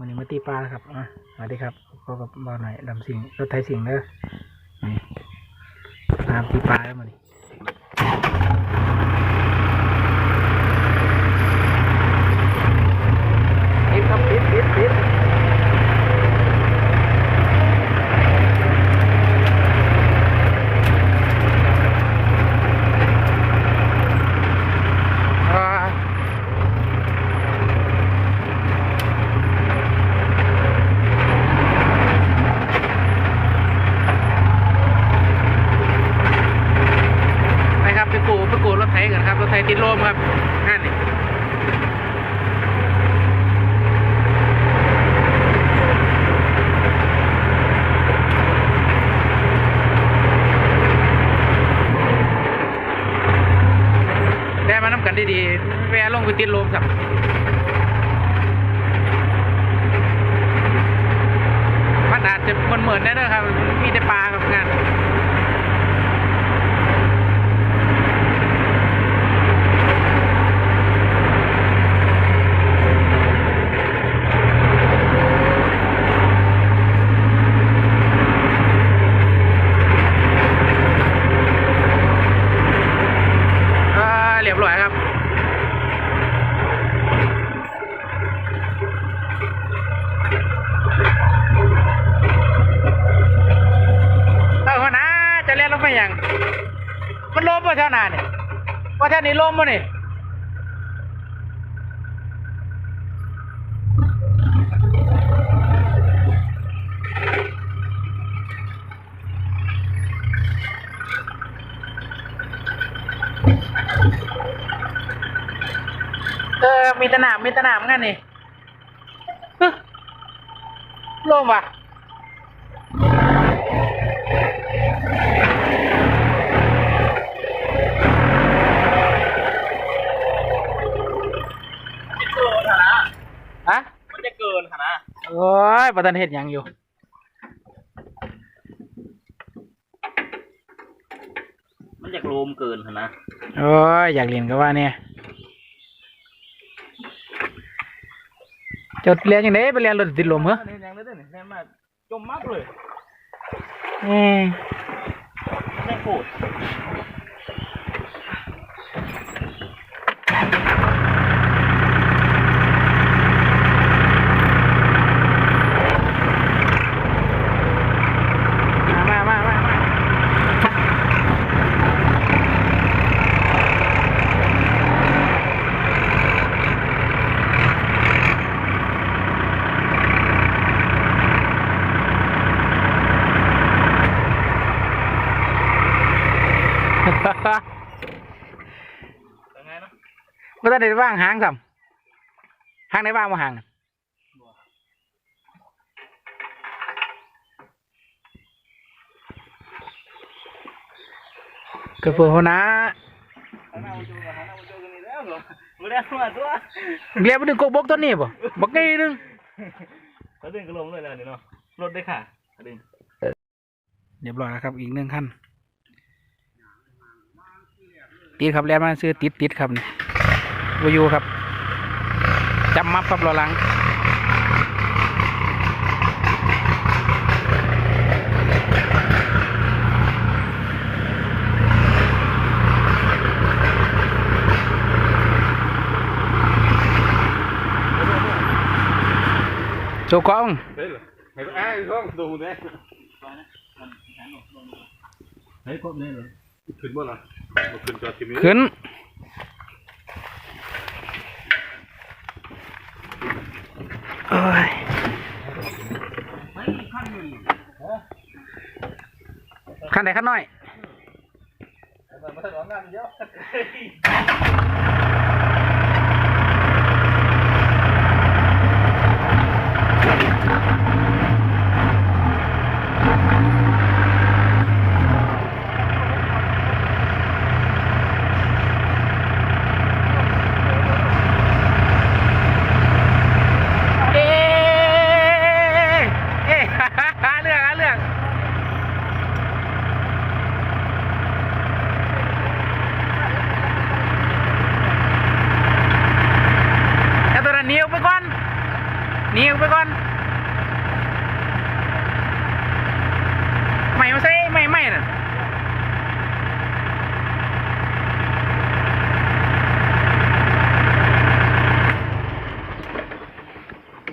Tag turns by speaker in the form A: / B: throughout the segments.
A: วันนี้มาตีปลาครับอะสวัสดีครับก็กับบ่าหน่อยดำสิงรถไทยสิงเด้อนี่ตามตีปลาแล้วมาดิปิดครับปิดปิดปิดอ่า ไปครับไปกูไปกูรถไถ กันครับรถไถติดลมครับนั่นนี่แวะมาน้ำกันดีๆแวะลงไปติดลมครับมันอาจจะเหมือนๆแน่เด้อครับ มีแต่ปลาครับงาน อ่าเรียบร้อยครับ เออหัวหน้าจะเล่นลง ไปยัง มันล้มป่ะเท่านาเนี่ยว่าท่านี้ล้มป่ะนี่เออ มีแตะหนาม มีแตะหนามงั้นนี่ฮึลมว่ะ
B: นค่ะนะ
A: โอ้ยประทันเห็ดหยังอยู่
B: มันจะโลมเกินค่ะนะ
A: โอ้ยอยากเรียนก็ว่าเนี่ยจดเรียนยังไงไปเรียนรถติดลมเหรอ
B: เนี่ยยังไม่ได้เนี่ยแน่มากจมมากเลย
A: อืม
B: แน่โคตร
A: มามามามาฮ่า
B: ยังไงนะ
A: ไม่ต้องได้ว่างหางสัมหางไหนว่างมาหางน่ะกระเพื่อหัวหน้า
B: ข้างหน้ามาจูกันข้างหน้ามาจูกันนี่แล้วเหรอไม่ได้มาตัว
A: เรียกไปดึงกกบกตัวนี้บ่บักไงนึง
B: เขาดึงกระลมเลยแล้วนี่เนาะรถได้ค่ะเขาดึง
A: เรียบร้อยแล้วครับ อีกหนึ่งขั้นติดครับแล้วมาซื้อติดติดครับนี่ วายูครับจำมับครับรอหลังโจกอง
C: Đấy là Mày có ai không? Đồ đấy
B: เฮ้ยครบเลยเหรอ
C: ขึ้นบ่ล่ะบ่ขึ้นจอดทีนี้
A: ขึ้น โอ้ยขั้นไหนขั้นน้อย
B: มาถนนงานเยอะ
A: เอ๊ะเอ๊ะ หาเรื่องหาเรื่อง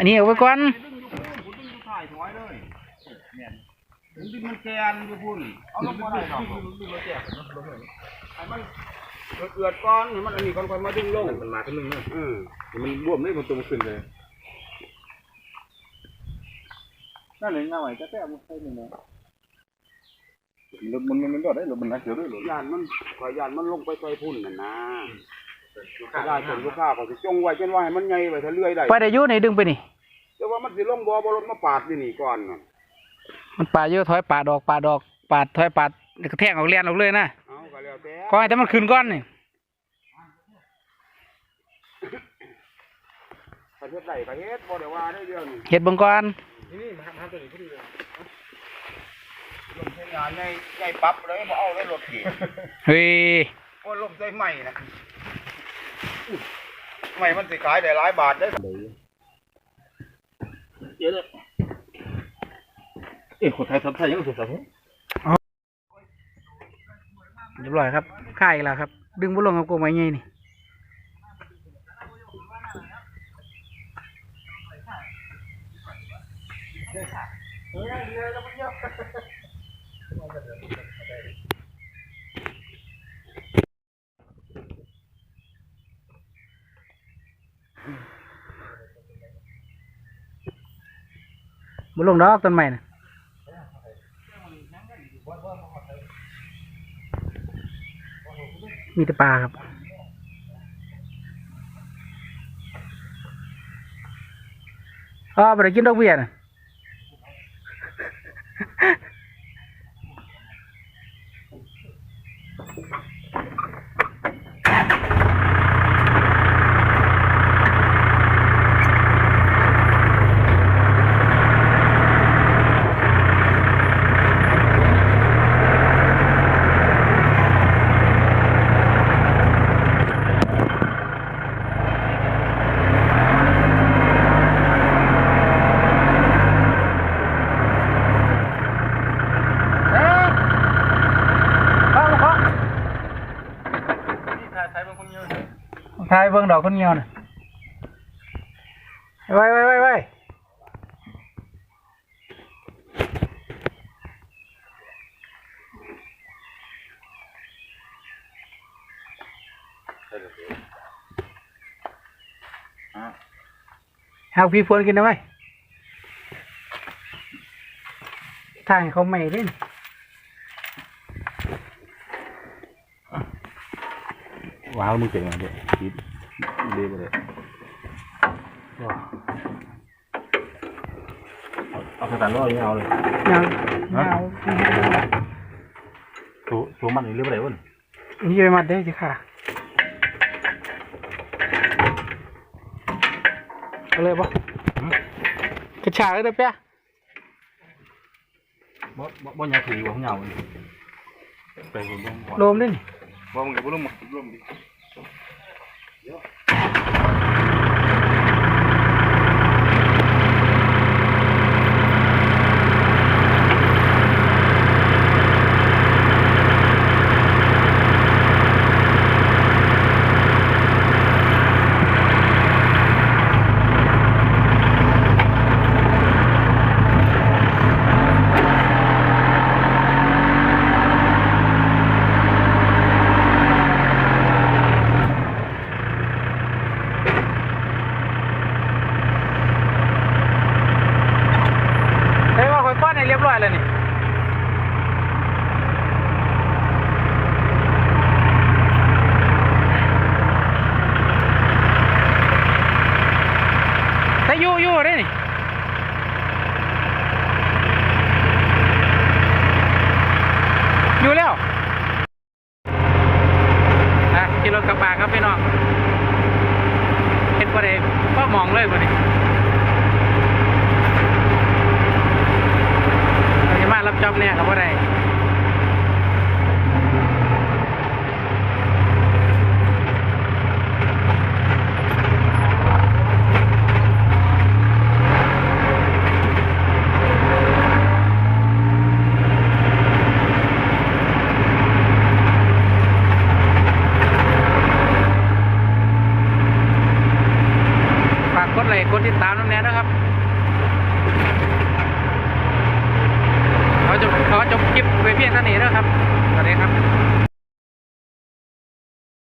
A: อันนี้เอาไว้ก่อน
B: ดึงอยู่พุ่นดึงอยู่ถ่ายถอยเลยเนี่ยดึงดึงมันแกนอยู่พุ่นเอาลงมาได้หรอกมันเอือดก่อนมันอันนี้ก่อนค่อยมาดึงลง
C: มันมาขึ้นนึงนะ
B: อืม
C: มันบวมเลยมันตัวมันขึ้นเลย
B: นั่นเลยง่ายจะแก้มันใช่ไหมเนาะมันมันมันก็ได้หรือมันน่าเสียด้วยหรือยานมันขอยานมันลงไปใส่พุ่นน่ะนะได้ผลลูกค้าก็สิจงไว้จนว่าให้มันใหญ่ไว้ถ้าเลื่อยได้
A: ไปได้ยุ่ไหนดึงไปนี่
B: แต่ว่ามันสิลงบ่บ่รถมาปาดนี่นี่ก่อนน่ะ
A: มันป่าเยอะถอยป่าดอกป่าดอกปาดถอยปาดกระแทกออกเลียนออกเลยนะ
B: เอาก็แล้วแต่
A: ขอให้แต่มันขึ้นก้อนนี่
B: ประเทศใดประเทศบ่ได้ว่าได้เรื่องนี้
A: เห็ดเบังก่อน
C: นี่นี่มาทำตัวนี้พอดีเลย
B: ลมใช้งานในในปรั๊บเลยบ่เอาได้รถขี่
A: เฮ้ย
B: โอ้ลมใช้ใหม่นะใหม่มันสิขายได้หลายบาทได้อ
C: เยอะเลยเอ้ยคนไทยทำไทยยังสุดสัปดาห์
A: เรียบร้อยครับค่ายแล้วครับ ดึงบุลงกับกงไว้ไงนี่เฮ้ยเรือแล้วมันเยอะ บุลงดอกต้นใหม่นะมีแต่ปลาครับอ๋อไปกินดอกเบี้ยนะเอ๊ะเอามาเคาะ
B: นี่ถ่ายถ่ายมันคนเยอะเลย
A: ทายเบิ่งดอกคนเงียวน่ะไว้ไว้ไว้ได้ไหมทางให้เขาไม่เล่น
C: ว้าวมึงเก่งอะเด็กคิดดีไปเลยเอาสถานรอดยังเอาเลย
A: ยังยังเอา
C: ถูถูมันอีกเรื่องอะไรวะ
A: นี่ไปมัดได้สิค่ะเอาเลยปะกระชากเลยเด้อเปีย
C: บ่บ่บ่ยาถือว่าเหงาไปคนบ้อง
A: โลมด้วยนี่
C: บ่มึงกับบ่ลงมาลงดิ
A: เฮ้ยว่าคอยป้อนให้เรียบร้อยเลยนี่ถ้าอยู่อยู่ได้นี่อยู่แล้วอะขี่รถกระบะครับพี่น้องเห็นประเดี๋ยวก็มองเลยประเดี๋ยว เราจะมารับจ อบเนี่ยครับว่าไรฝากกดไลค์กดติดตาม